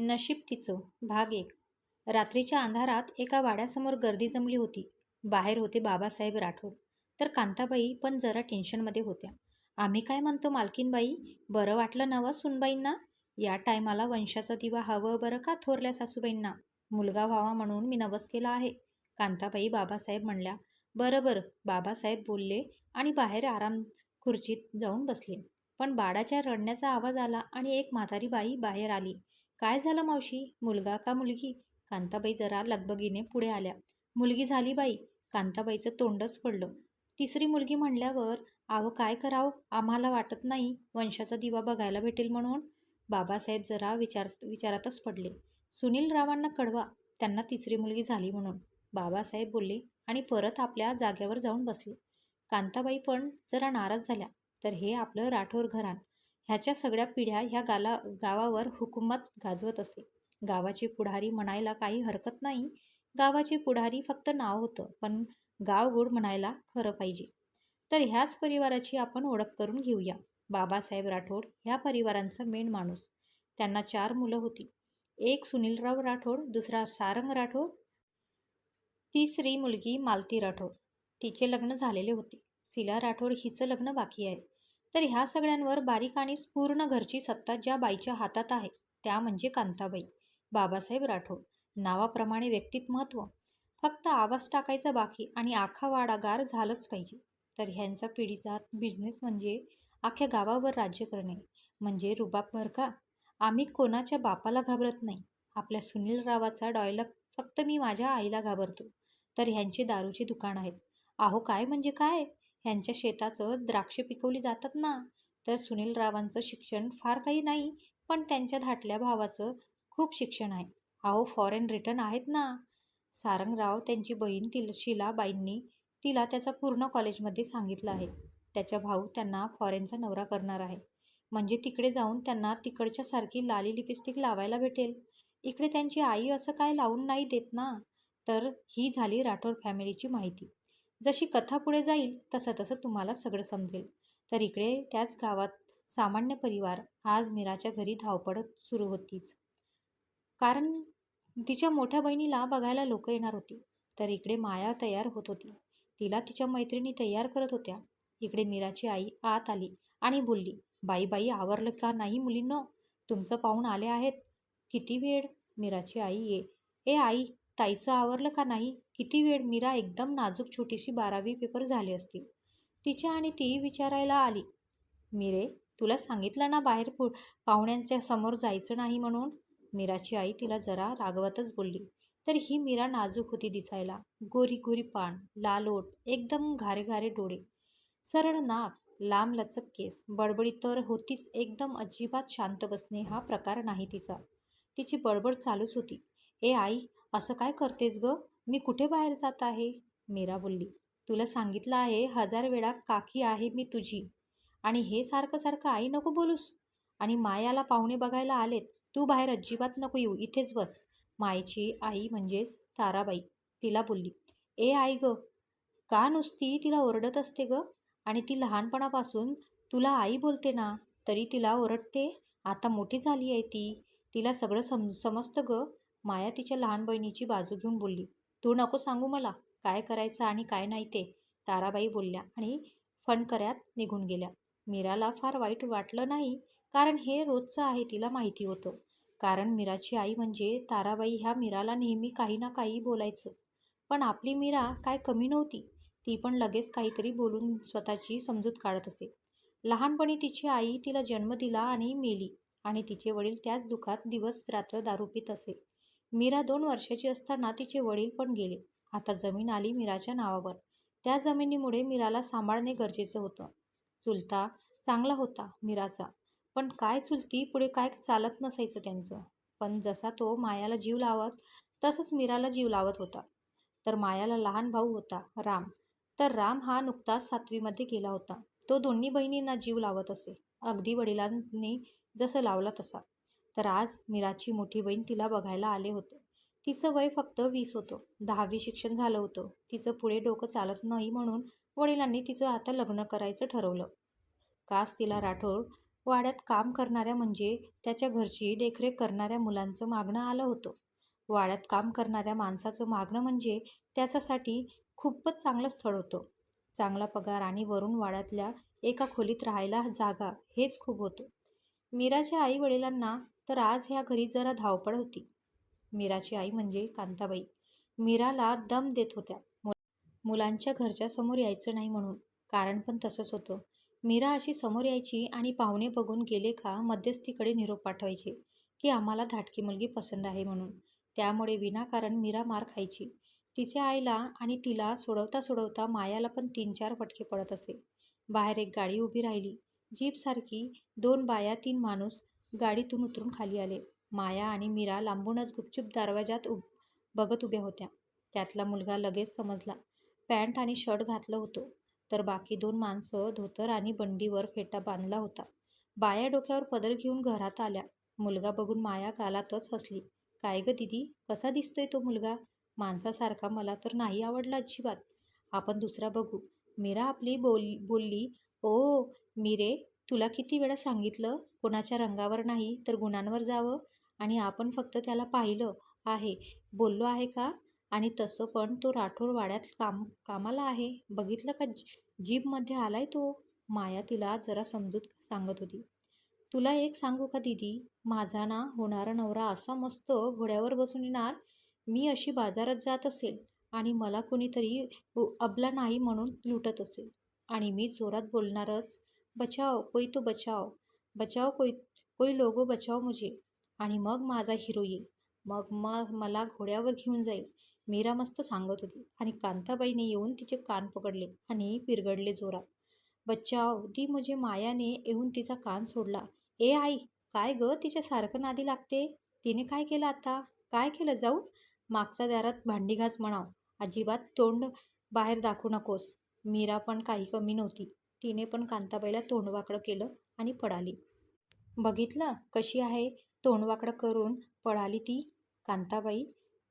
नशीब तिचं भाग एक. रात्रीच्या अंधारात एका वाड्यासमोर गर्दी जमली होती. बाहेर होते बाबासाहेब राठोड. तर कांताबाई पण जरा टेन्शनमध्ये होत्या. आम्ही काय म्हणतो मालकीनबाई? बरं वाटलं नवं सुनबाईंना? या टायमाला वंशाचा दिवा हवं बरं का थोरल्या सासूबाईंना? मुलगा व्हावा म्हणून मी नवस केला आहे. कांताबाई बाबासाहेब म्हणल्या बरं बरं. बाबासाहेब बोलले आणि बाहेर आराम खुर्चीत जाऊन बसले. पण बाळाच्या रडण्याचा आवाज आला आणि एक म्हातारी बाई बाहेर आली. काय झालं मावशी? मुलगा का मुलगी? कांताबाई जरा लगबगीने पुढे आल्या. मुलगी झाली बाई. कांताबाईचं तोंडच पडलं. तिसरी मुलगी म्हणल्यावर आव काय करावं? आम्हाला वाटत नाही वंशाचा दिवा बघायला भेटेल म्हणून. बाबासाहेब जरा विचार विचारातच पडले. सुनील रावांना कळवा त्यांना तिसरी मुलगी झाली म्हणून. बाबासाहेब बोलले आणि परत आपल्या जाग्यावर जाऊन बसले. कांताबाई पण जरा नाराज झाल्या. तर हे आपलं राठोर घराण. ह्याच्या सगळ्या पिढ्या ह्या गाला गावावर हुकूमत गाजवत असे. गावाचे पुढारी म्हणायला काही हरकत नाही. गावाचे पुढारी फक्त नाव होतं पण गाव गोड म्हणायला खरं पाहिजे. तर ह्याच परिवाराची आपण ओळख करून घेऊया. बाबासाहेब राठोड ह्या परिवारांचा मेन माणूस. त्यांना चार मुलं होती. एक सुनीलराव राठोड दुसरा सारंग राठोड तिसरी मुलगी मालती राठोड. तिचे लग्न झालेले होते. शिला राठोड हिचं लग्न बाकी आहे. तर ह्या सगळ्यांवर बारीक आणि पूर्ण घरची सत्ता ज्या बाईच्या हातात आहे त्या म्हणजे कांताबाई. बाबासाहेब राठोड. नावाप्रमाणे व्यक्तित महत्त्व फक्त आवाज टाकायचा बाकी आणि आखा वाडागार झालंच पाहिजे. तर ह्यांचा पिढीचा बिझनेस म्हणजे अख्ख्या गावावर राज्य करणे. म्हणजे रुबाब भर का आम्ही कोणाच्या बापाला घाबरत नाही. आपल्या सुनील रावाचा डॉयलॉग फक्त मी माझ्या आईला घाबरतो. तर ह्यांचे दारूचे दुकान आहेत. अहो काय म्हणजे काय? ह्यांच्या शेताचं द्राक्ष पिकवली जातात ना? तर सुनील रावांचं शिक्षण फार काही नाही पण त्यांच्या धाटल्या भावाचं खूप शिक्षण आहे. अहो फॉरेन रिटर्न आहेत ना? सारंगराव त्यांची बहीण तिल शिलाबाईंनी तिला त्याचा पूर्ण कॉलेजमध्ये सांगितलं आहे. त्याचा भाऊ त्यांना फॉरेनचा नवरा करणार आहे. म्हणजे तिकडे जाऊन त्यांना तिकडच्यासारखी लाली लिपस्टिक लावायला भेटेल. इकडे त्यांची आई असं काय लावून नाही देत ना? तर ही झाली राठोड फॅमिलीची माहिती. जशी कथा पुढे जाईल तसं तसं तुम्हाला सगळं समजेल. तर इकडे त्याच गावात सामान्य परिवार आज मीराच्या घरी धावपळ सुरू होतीच. कारण तिच्या मोठ्या बहिणीला बघायला लोक येणार होती. तर इकडे माया तयार होत होती. तिला तिच्या मैत्रिणी तयार करत होत्या. इकडे मीराची आई आत आली आणि बोलली बाई बाई आवरलं का नाही मुलींनो? तुमचं पाहून आले आहेत. किती वेळ मीराची आई ये. ए आई ताईचं आवरलं का नाही? किती वेळ मीरा एकदम नाजूक छोटीशी बारावी पेपर झाली असतील? तिच्या आणि ती विचारायला आली. मीरे तुला सांगितलं ना बाहेर पु पाहुण्यांच्या समोर जायचं नाही म्हणून? मीराची आई तिला जरा रागवतच बोलली. तर ही मीरा नाजूक होती दिसायला. गोरी गोरी पान लाल एकदम घारे घारे डोळे. सरळ नाक लांब लचक केस बडबडी तर होतीच एकदम अजिबात शांत बसणे हा प्रकार नाही तिचा. तिची बडबड चालूच होती. ए आई असं काय करतेस ग? मी कुठे बाहेर जात आहे? मीरा बोलली. तुला सांगितलं आहे हजार वेळा काकी आहे मी तुझी. आणि हे सारखं सारखं आई नको बोलूस. आणि मायाला पाहुणे बघायला आलेत. तू बाहेर अजिबात नको येऊ. इथेच बस. मायची आई म्हणजेच ताराबाई. तिला बोलली. ए आई ग. का नुसती तिला ओरडत असते ग? आणि ती लहानपणापासून तुला आई बोलते ना तरी तिला ओरडते? आता मोठी झाली आहे ती. तिला सगळं सम समजतं ग. माया तिच्या लहान बहिणीची बाजू घेऊन बोलली. तू नको सांगू मला काय करायचं आणि काय नाही ते ताराबाई बोलल्या आणि फणकऱ्यात निघून गेल्या. मीराला फार वाईट वाटलं नाही कारण हे रोजचं आहे तिला माहिती होतं. कारण मीराची आई म्हणजे ताराबाई ह्या मीराला नेहमी काही ना काही बोलायचंच. पण आपली मीरा काय कमी नव्हती ती पण लगेच काहीतरी बोलून स्वतःची समजूत काढत असे. लहानपणी तिची आई तिला जन्म दिला आणि मेली आणि तिचे वडील त्याच दुखात दिवस रात्र दारू पित असे. मीरा दोन वर्षाची असताना तिचे वडील पण गेले. आता जमीन आली मीराच्या नावावर. त्या जमिनीमुळे मीराला सांभाळणे गरजेचं होतं. चुलता चांगला होता मीराचा. पण काय चुलती पुढे काय चालत नसायचं त्यांचं. पण जसा तो मायाला जीव लावत तसंच मीराला जीव लावत होता. तर मायाला लहान भाऊ होता राम. तर राम हा नुकताच सातवीमध्ये गेला होता. तो दोन्ही बहिणींना जीव लावत असे. अगदी वडिलांनी जसं लावला तसा. तर आज मीराची मोठी बहीण तिला बघायला आले होते तिचं वय फक्त वीस होतं दहावी शिक्षण झालं होतं तिचं पुढे डोकं चालत नाही म्हणून वडिलांनी तिचं आता लग्न करायचं ठरवलं कास तिला राठोड वाड्यात काम करणाऱ्या म्हणजे त्याच्या घरची देखरेख करणाऱ्या मुलांचं मागणं आलं होतं. वाड्यात काम करणाऱ्या माणसाचं मागणं म्हणजे त्याच्यासाठी खूपच चांगलं स्थळ होतं. चांगला पगार आणि वरून वाड्यातल्या एका खोलीत राहायला जागा हेच खूप होतं. मीराच्या आई वडिलांना तर आज ह्या घरी जरा धावपळ होती. मीराची आई म्हणजे कांताबाई मीराला दम देत होत्या मुलांच्या घरच्या समोर यायचं नाही म्हणून. कारण पण तसंच होतं. मीरा अशी समोर यायची आणि पाहुणे बघून गेले का मध्यस्थीकडे निरोप पाठवायचे की आम्हाला धाटकी मुलगी पसंत आहे म्हणून. त्यामुळे विनाकारण मीरा मार खायची. तिच्या आईला आणि तिला सोडवता सोडवता मायाला पण तीन चार फटके पडत असे. बाहेर एक गाडी उभी राहिली. जीपसारखी. दोन बाया तीन माणूस गाडीतून उतरून खाली आले. माया आणि मीरा लांबूनच गुपचूप दरवाजात बघत उभ्या होत्या. त्यातला मुलगा लगेच समजला. पॅन्ट आणि शर्ट घातलं होतं. तर बाकी दोन माणसं धोतर आणि बंडीवर फेटा बांधला होता. बाया डोक्यावर पदर घेऊन घरात आल्या. मुलगा बघून माया गालातच हसली. काय गं दीदी, कसा दिसतोय तो मुलगा? माणसासारखा मला तर नाही आवडला अजिबात. आपण दुसरा बघू. मीरा आपली बोलली मी मीरे, तुला किती वेळा सांगितलं कोणाच्या रंगावर नाही तर गुणांवर जावं आणि आपण फक्त त्याला पाहिलं आहे, बोललो आहे का? आणि तसं पण तो राठोड वाड्यात काम कामाला आहे. बघितलं का जीपमध्ये आलाय तो. माया तिला जरा समजूत सांगत होती. तुला एक सांगू का दीदी, माझा ना होणारा नवरा असा मस्त घोड्यावर बसून येणार. मी अशी बाजारात जात असेल आणि मला कोणीतरी अबला नाही म्हणून लुटत असेल आणि मी जोरात बोलणारच बचाव कोई तो बचाव बचाव कोई कोई लोगो बचाव मुझे आणि मग माझा हिरो येईल. मग मग मला घोड्यावर घेऊन जाईल. मीरा मस्त सांगत होती आणि कांताबाईने येऊन तिचे कान पकडले आणि पिरगडले जोरात. बचाव ती मुझे मायाने येऊन तिचा कान सोडला. ए आई, काय गं तिच्या सारखं नादी लागते? तिने काय केलं आता? काय केलं जाऊ मागच्या दारात भांडी घास म्हणाव. अजिबात तोंड बाहेर दाखवू नकोस. मीरा पण काही कमी नव्हती. तिने पण कांताबाईला तोंडवाकडं केलं आणि पळाली. बघितलं कशी आहे? तोंडवाकडं करून पळाली ती. कांताबाई,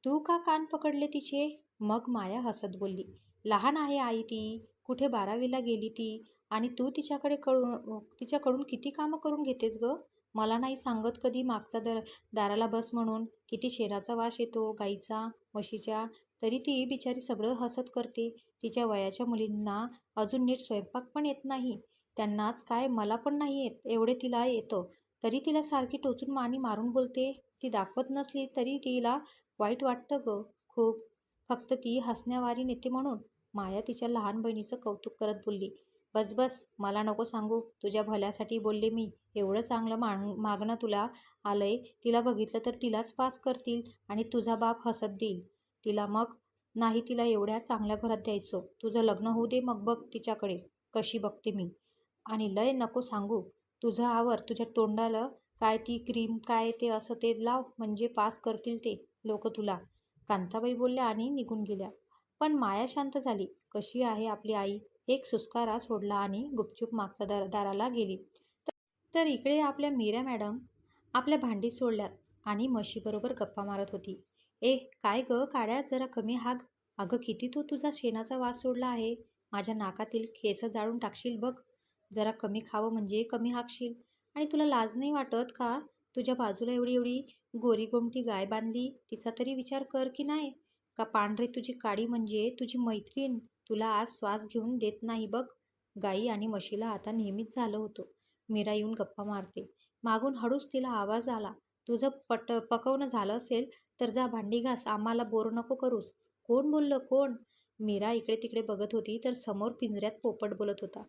तू का कान पकडले तिचे? मग माया हसत बोलली. लहान आहे आई ती. कुठे बारावीला गेली ती आणि तू तिच्याकडे कळू तिच्याकडून किती कामं करून घेतेस गं? मला नाही सांगत कधी मागचा दर दाराला बस म्हणून. किती शेणाचा वास येतो गाईचा, म्हशीच्या. तरी ती बिचारी सगळं हसत करते. तिच्या वयाच्या मुलींना अजून नीट स्वयंपाक पण येत नाही. त्यांनाच काय मला पण नाही येत एवढे तिला येतं. तरी तिला सारखी टोचून मानी मारून बोलते. ती दाखवत नसली तरी तिला वाईट वाटतं गं खूप. फक्त ती हसण्यावारी नेते म्हणून. माया तिच्या लहान बहिणीचं कौतुक करत बोलली. बस बस, मला नको सांगू. तुझ्या भल्यासाठी बोलले मी. एवढं चांगलं माग मागणं तुला आलंय. तिला बघितलं तर तिलाच पास करतील आणि तुझा बाप हसत देईल तिला मग. नाही तिला एवढ्या चांगल्या घरात द्यायचो तुझं लग्न होऊ दे मग बघ तिच्याकडे कशी बघते मी. आणि लय नको सांगू. तुझं आवर. तुझ्या तोंडाला काय ती क्रीम काय ते असं ते लाव म्हणजे पास करतील ते लोक तुला. कांताबाई बोलल्या आणि निघून गेल्या. पण माया शांत झाली. कशी आहे आपली आई? एक सुस्कारा सोडला आणि गुपचूप मागच्या दार दाराला गेली. तर इकडे आपल्या मीरा मॅडम आपल्या भांडी सोडल्यात आणि म्हशीबरोबर गप्पा मारत होती. ए काय गं काड्या जरा कमी हाग. अगं किती तो तुझा शेणाचा वास सोडला आहे. माझ्या नाकातील केस जाळून टाकशील बघ. जरा कमी खावं म्हणजे कमी हाकशील आणि तुला लाज नाही वाटत का? तुझ्या बाजूला एवढी एवढी गोरीगोमटी गाय बांधली. तिचा तरी विचार कर की नाही? का पांढरे तुझी काडी म्हणजे तुझी मैत्रीण तुला आज श्वास घेऊन देत नाही बघ. गाई आणि म्हशीला आता नेहमीच झालं होतं. मीरा येऊन गप्पा मारते. मागून हळूच तिला आवाज आला. तुझं पट पकवणं झालं असेल तर जा भांडी घास. आम्हाला बोर नको करूस. कोण बोललं कोण? मीरा इकडे तिकडे बघत होती तर समोर पिंजऱ्यात पोपट बोलत होता.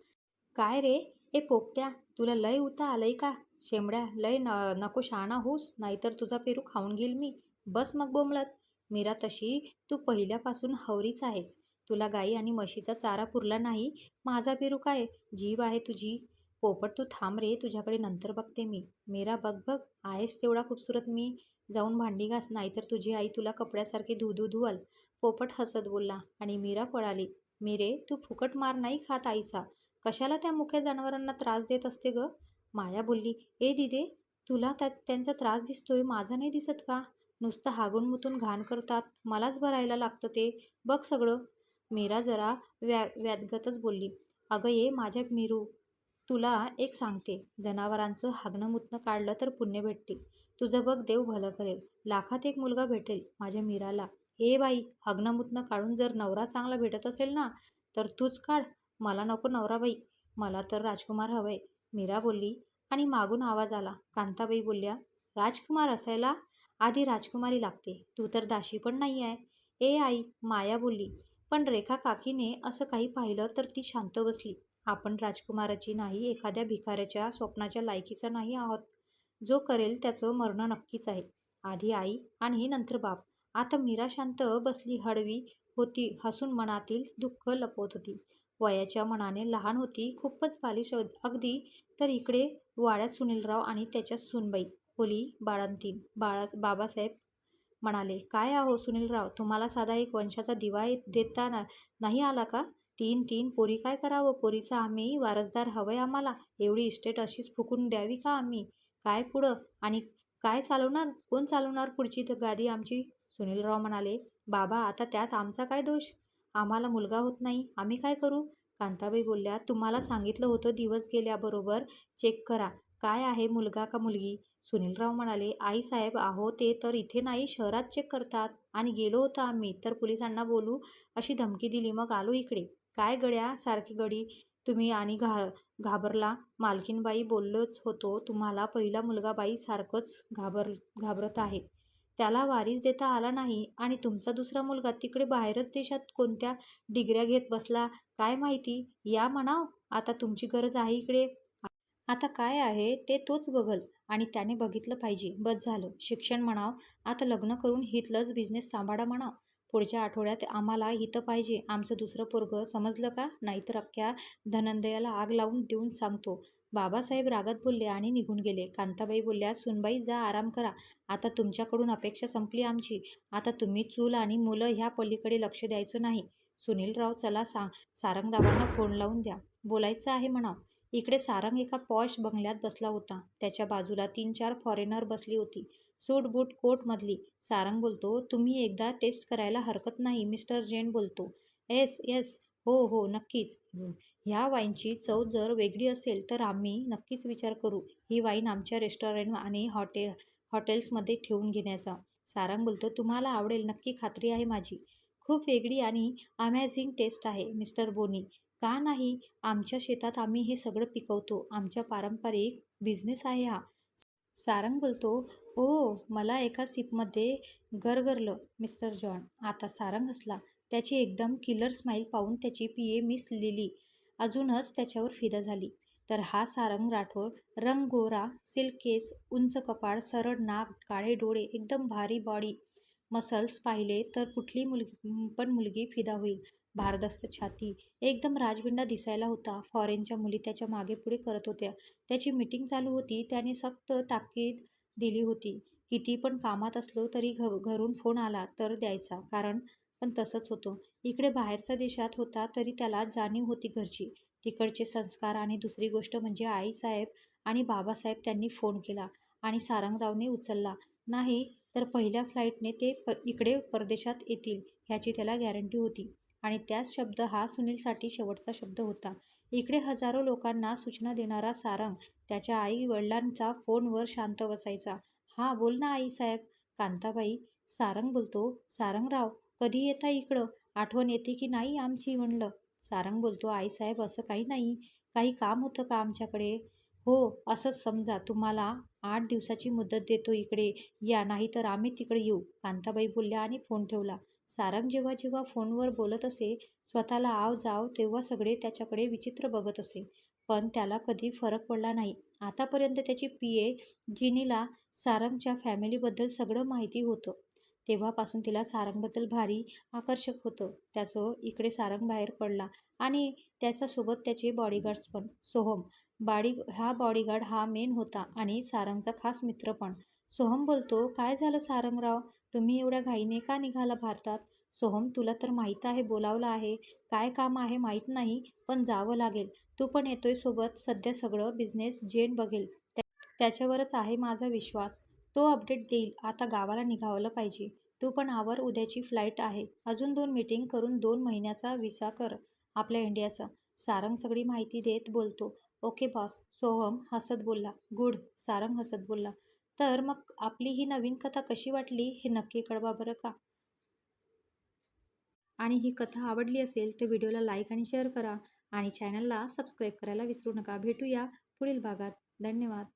काय रे ए पोपट्या, तुला लय उता आलंय का? शेंबड्या, लय न नको शहाणा होऊस नाहीतर तुझा पेरू खाऊन घेईल मी. बस मग बोंबलत. मीरा तशी तू पहिल्यापासून हवरीच आहेस. तुला गाई आणि म्हशीचा चारा पुरला नाही. माझा पेरू काय जीव आहे तुझी. पोपट तू थांब रे तुझ्याकडे नंतर बघते मी. मीरा बघ बघ आहेस तेवढा खूपसूरत मी. जाऊन भांडी घास नाहीतर तुझी आई तुला कपड्यासारखे धू धू धुवल. पोपट हसत बोलला आणि मीरा पळाली. मीरे तू फुकट मार नाही खात आईचा. कशाला त्या मुख्या जनावरांना त्रास देत असते गं? माया बोलली. ए दीदे, तुला त्या त्यांचा त्रास दिसतोय माझा नाही दिसत का? नुसतं हागून मुतून घाण करतात. मलाच भरायला लागतं ते. बघ सगळं. मीरा जरा व्या व्यादगतच बोलली. अगं ये माझ्या मिरू तुला एक सांगते. जनावरांचं हागणं मुतणं काढलं तर पुण्य भेटते तुझं बघ देव भलं करेल. लाखात एक मुलगा भेटेल माझ्या मीराला. हे बाई हागणं मुतणं काढून जर नवरा चांगला भेटत असेल ना तर तूच काढ. मला नको नवरा बाई. मला तर राजकुमार हवंय. मीरा बोलली आणि मागून आवाज आला. कांताबाई बोलल्या राजकुमार असायला आधी राजकुमारी लागते. तू तर दाशी पण नाही आहे ए आई माया बोलली पण रेखा काकीने असं काही पाहिलं तर ती शांत बसली. आपण राजकुमाराची नाही एखाद्या भिकाऱ्याच्या स्वप्नाच्या लायकीचा नाही आहोत. जो करेल त्याचं मरणं नक्कीच आहे. आधी आई आणि नंतर बाप. आता मीरा शांत बसली हळवी होती हसून मनातील दुःख लपवत होती. वयाच्या मनाने लहान होती खूपच बालिश अगदी तर इकडे वाड्यात सुनीलराव आणि त्याच्या सुनबाई खोली बाळांतीन बाळास बाबासाहेब म्हणाले काय आहो सुनीलराव तुम्हाला साधा एक वंशाचा दिवा देताना नाही आला का? तीन तीन पोरी काय करावं? पोरीचा आम्ही वारसदार हवंय आम्हाला. एवढी इस्टेट अशीच फुकून द्यावी का आम्ही? काय पुढं? आणि काय चालवणार? कोण चालवणार पुढची गादी आमची? सुनीलराव म्हणाले बाबा आता त्यात आमचा काय दोष? आम्हाला मुलगा होत नाही. आम्ही काय करू? कांताबाई बोलल्या तुम्हाला सांगितलं होतं दिवस गेल्याबरोबर चेक करा. काय आहे मुलगा का मुलगी? सुनीलराव म्हणाले आई साहेब आहो ते तर इथे नाही शहरात चेक करतात. आणि गेलो होतो आम्ही. तर पोलिसांना बोलू अशी धमकी दिली. मग आलो इकडे. काय गड्या? सारखी गडी तुम्ही आणि घा घाबरला. मालकीनबाई बोललोच होतो तुम्हाला पहिला मुलगा बाई सारखंच घाबर घाबरत आहे. त्याला वारीस देता आला नाही आणि तुमचा दुसरा मुलगा तिकडे बाहेरच देशात कोणत्या डिग्र्या घेत बसला? काय माहिती? या म्हणाव. आता तुमची गरज आहे इकडे. आता काय आहे ते तोच बघल आणि त्याने बघितलं पाहिजे. बस झालं. शिक्षण म्हणाव. आता लग्न करून हितलंच बिझनेस सांभाळा म्हणाव. पुढच्या आठवड्यात आम्हाला इथं पाहिजे. आमचं दुसरं पोरगं समजलं का? नाहीतर अख्ख्या धनंदयाला आग लावून देऊन सांगतो. बाबासाहेब रागात बोलले आणि निघून गेले. कांताबाई बोलल्या सुनबाई जा आराम करा. आता तुमच्याकडून अपेक्षा संपली आमची. आता तुम्ही चूल आणि मुलं ह्या पलीकडे लक्ष द्यायचं नाही. सुनीलराव चला सांग सारंगरावांना फोन लावून द्या. बोलायचं आहे म्हणा इकडे सारंग एका पॉश बंगल्यात बसला होता. त्याच्या बाजूला तीन चार फॉरेनर बसली होती. सूट बूट कोटमधली सारंग बोलतो तुम्ही एकदा टेस्ट करायला हरकत नाही मिस्टर जैन बोलतो. एस येस हो हो नक्कीच. ह्या वाईनची चव जर वेगळी असेल तर आम्ही नक्कीच विचार करू. ही वाईन आमच्या रेस्टॉरंट आणि हॉटे हॉटेल्समध्ये ठेवून घेण्याचा. सारंग बोलतो तुम्हाला आवडेल नक्की खात्री आहे माझी. खूप वेगळी आणि अमॅझिंग टेस्ट आहे मिस्टर बोनी. का नाही? आमच्या शेतात आम्ही हे सगळं पिकवतो. आमच्या पारंपरिक बिझनेस आहे हा. सारंग बोलतो ओ मला एका सिपमध्ये गरगरलं मिस्टर जॉन. आता सारंग हसला. त्याची एकदम किलर स्माईल पाहून त्याची पी ए मिस लिली. अजूनच त्याच्यावर फिदा झाली. तर हा सारंग राठोड रंग गोरा सिल्क केस उंच कपाळ सरळ नाक काळे डोळे एकदम भारी बॉडी मसल्स पाहिले तर कुठली मुलगी पण मुलगी फिदा होईल. भारदस्त छाती. एकदम राजगिंडा दिसायला होता. फॉरेनच्या मुली त्याच्यामागे पुढे करत होत्या. त्याची मीटिंग चालू होती. त्याने सक्त ताकीद दिली होती. किती पण कामात असलो तरी घ घरून फोन आला तर द्यायचा. कारण पण तसंच होतं. इकडे बाहेरच्या देशात होता तरी त्याला जाणीव होती घरची. तिकडचे संस्कार आणि दुसरी गोष्ट म्हणजे आईसाहेब आणि बाबासाहेब त्यांनी फोन केला आणि सारंगरावने उचलला. नाही तर पहिल्या फ्लाईटने ते प इकडे परदेशात येतील ह्याची त्याला गॅरंटी होती. आणि त्याच शब्द हा सुनीलसाठी शेवटचा शब्द होता. इकडे हजारो लोकांना सूचना देणारा सारंग त्याच्या आई वडिलांचा फोनवर शांत बसायचा. हा बोल ना आई साहेब. कांताबाई सारंग बोलतो सारंगराव कधी येता इकडं? आठवण येते की नाही आमची? म्हणलं. सारंग बोलतो आईसाहेब असं काही नाही. काही काम होतं का आमच्याकडे? हो असंच समजा. तुम्हाला आठ दिवसाची मुदत देतो इकडे. या नाही तर आम्ही तिकडे येऊ. कांताबाई बोलल्या आणि फोन ठेवला. सारंग जेव्हा जेव्हा फोनवर बोलत असे स्वतःला आव जाव तेव्हा सगळे त्याच्याकडे विचित्र बघत असे. पण त्याला कधी फरक पडला नाही. आतापर्यंत त्याची पी ए जिनीला सारंगच्या फॅमिलीबद्दल सगळं माहिती होतं. तेव्हापासून तिला सारंगबद्दल भारी आकर्षक होतं. त्याचं इकडे सारंग बाहेर पडला आणि त्याच्यासोबत त्याचे बॉडीगार्ड्स पण. सोहम बॉडी हा बॉडीगार्ड हा मेन होता आणि सारंगचा खास मित्र पण. सोहम बोलतो काय झालं सारंगराव? तुम्ही एवढ्या घाईने का निघाला भारतात? सोहम तुला तर माहीत आहे बोलावलं आहे. काय काम आहे माहीत नाही पण जावं लागेल. तू पण येतोय सोबत सध्या सगळं बिझनेस जेन बघेल. त्याच्यावरच आहे माझा विश्वास. तो अपडेट देईल. आता गावाला निघावलं पाहिजे. तू पण आवर उद्याची फ्लाईट आहे. अजून दोन मीटिंग करून दोन महिन्याचा विसा कर आपल्या इंडियाचा. सारंग सगळी माहिती देत बोलतो. ओके बॉस सोहम हसत बोलला. गुड सारंग हसत बोलला. तर मग आपली ही नवीन कथा कशी वाटली हे नक्की कळवा बरं का? आणि ही कथा आवडली असेल तर व्हिडिओला लाईक आणि शेअर करा आणि चॅनलला सबस्क्राईब करायला विसरू नका. भेटूया पुढील भागात. धन्यवाद.